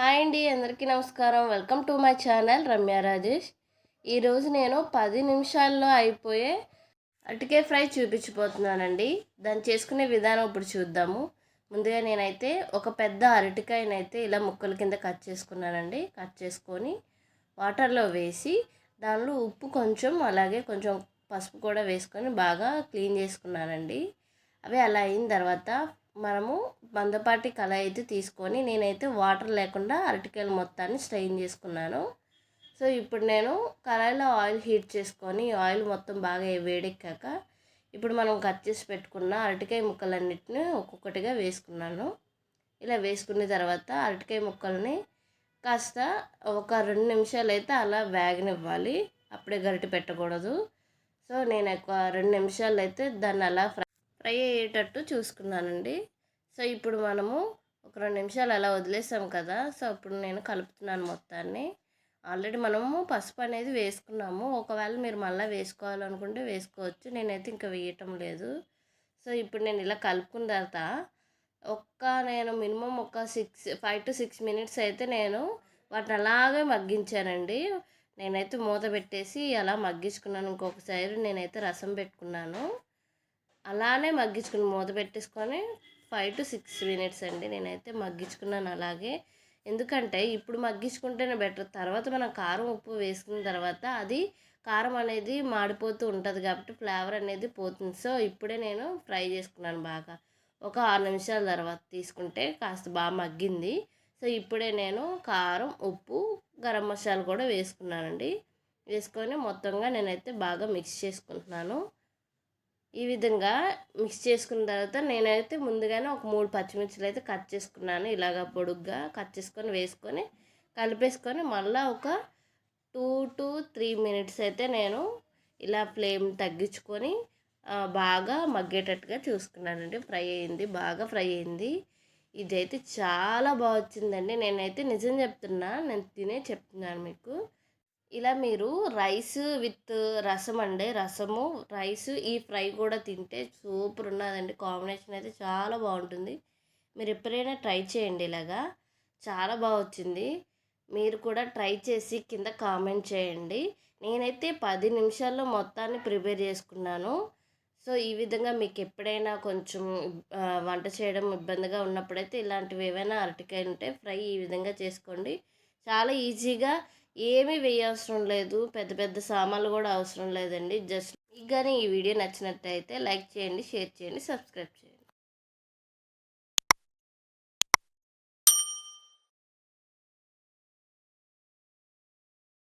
Hi అండి అందరికీ నమస్కారం. Welcome to my channel Ramya Rajesh. ఈరోజు నేను పది నిమిషాల్లో అయిపోయే అరటికాయ ఫ్రై చూపించిపోతున్నానండి దాన్ని చేసుకునే విధానం ఇప్పుడు చూద్దాము. ముందుగా నేనైతే ఒక పెద్ద అరటికాయనైతే ఇలా ముక్కల కింద కట్ చేసుకున్నానండి. కట్ చేసుకొని వాటర్లో వేసి దానిలో ఉప్పు కొంచెం అలాగే కొంచెం పసుపు కూడా వేసుకొని బాగా క్లీన్ చేసుకున్నానండి. అవి అలా అయిన తర్వాత మనము మందపాటి కళాయి అయితే తీసుకొని నేనైతే వాటర్ లేకుండా అరటికాయలు మొత్తాన్ని స్ట్రెయిన్ చేసుకున్నాను. సో ఇప్పుడు నేను కళాయిలో ఆయిల్ హీట్ చేసుకొని ఆయిల్ మొత్తం బాగా వేడెక్కాక ఇప్పుడు మనం కట్ చేసి పెట్టుకున్న అరటికాయ ముక్కలన్నిటిని ఒక్కొక్కటిగా వేసుకున్నాను. ఇలా వేసుకున్న తర్వాత అరటికాయ ముక్కల్ని కాస్త ఒక రెండు నిమిషాలు అయితే అలా వేగనివ్వాలి. అప్పుడే గరిటె పెట్టకూడదు. సో నేను ఒక రెండు నిమిషాలు అయితే దాన్ని అలా ఫ్రై ఫ్రై అయ్యేటట్టు చూసుకున్నానండి. సో ఇప్పుడు మనము ఒక రెండు నిమిషాలు అలా వదిలేసాం కదా సో అప్పుడు నేను కలుపుతున్నాను మొత్తాన్ని. ఆల్రెడీ మనము పసుపు అనేది వేసుకున్నాము. ఒకవేళ మీరు మళ్ళీ వేసుకోవాలనుకుంటే వేసుకోవచ్చు. నేనైతే ఇంకా వేయటం లేదు. సో ఇప్పుడు నేను ఇలా కలుపుకున్న తర్వాత ఒక్క నేను మినిమం ఒక six five to six minutes అయితే నేను వాటిని అలాగే మగ్గించానండి. నేనైతే మూత పెట్టేసి అలా మగ్గించుకున్నాను. ఇంకొకసారి నేనైతే రసం పెట్టుకున్నాను. అలానే మగ్గించుకుని మూత పెట్టేసుకొని ఫైవ్ టు సిక్స్ మినిట్స్ అండి నేనైతే మగ్గించుకున్నాను అలాగే. ఎందుకంటే ఇప్పుడు మగ్గించుకుంటేనే బెటర్. తర్వాత మనం కారం ఉప్పు వేసుకున్న తర్వాత అది కారం అనేది మాడిపోతూ ఉంటుంది కాబట్టి ఫ్లేవర్ అనేది పోతుంది. సో ఇప్పుడే నేను ఫ్రై చేసుకున్నాను బాగా. ఒక ఆరు నిమిషాల తర్వాత తీసుకుంటే కాస్త బాగా మగ్గింది. సో ఇప్పుడే నేను కారం ఉప్పు గరం మసాలా కూడా వేసుకున్నానండి. వేసుకొని మొత్తంగా నేనైతే బాగా మిక్స్ చేసుకుంటున్నాను. ఈ విధంగా మిక్స్ చేసుకున్న తర్వాత నేనైతే ముందుగానే ఒక మూడు పచ్చిమిర్చిలు అయితే కట్ చేసుకున్నాను. ఇలాగ పొడుగ్గా కట్ చేసుకొని వేసుకొని కలిపేసుకొని మళ్ళీ ఒక టూ టు త్రీ మినిట్స్ అయితే నేను ఇలా ఫ్లేమ్ తగ్గించుకొని బాగా మగ్గేటట్టుగా చూసుకున్నానండి. ఫ్రై అయింది బాగా ఫ్రై అయింది. ఇదైతే చాలా బాగా వచ్చిందండి. నేనైతే నిజం చెప్తున్నా నేను తినే చెప్తున్నాను మీకు. ఇలా మీరు రైస్ విత్ రసం అండి. రసము రైస్ ఈ ఫ్రై కూడా తింటే సూపర్ ఉన్నదండి. కాంబినేషన్ అయితే చాలా బాగుంటుంది. మీరు ఎప్పుడైనా ట్రై చేయండి ఇలాగా. చాలా బాగా వచ్చింది. మీరు కూడా ట్రై చేసి కింద కామెంట్ చేయండి. నేనైతే పది నిమిషాల్లో మొత్తాన్ని ప్రిపేర్ చేసుకున్నాను. సో ఈ విధంగా మీకు ఎప్పుడైనా కొంచెం వంట చేయడం ఇబ్బందిగా ఉన్నప్పుడైతే ఇలాంటివి ఏవైనా అరటికాయలు ఉంటే ఫ్రై ఈ విధంగా చేసుకోండి. చాలా ఈజీగా ఏమీ వేయవసరం లేదు. పెద్ద పెద్ద సామాన్లు కూడా అవసరం లేదండి. జస్ట్ మీకు కానీ ఈ వీడియో నచ్చినట్టయితే లైక్ చేయండి షేర్ చేయండి సబ్స్క్రైబ్ చేయండి.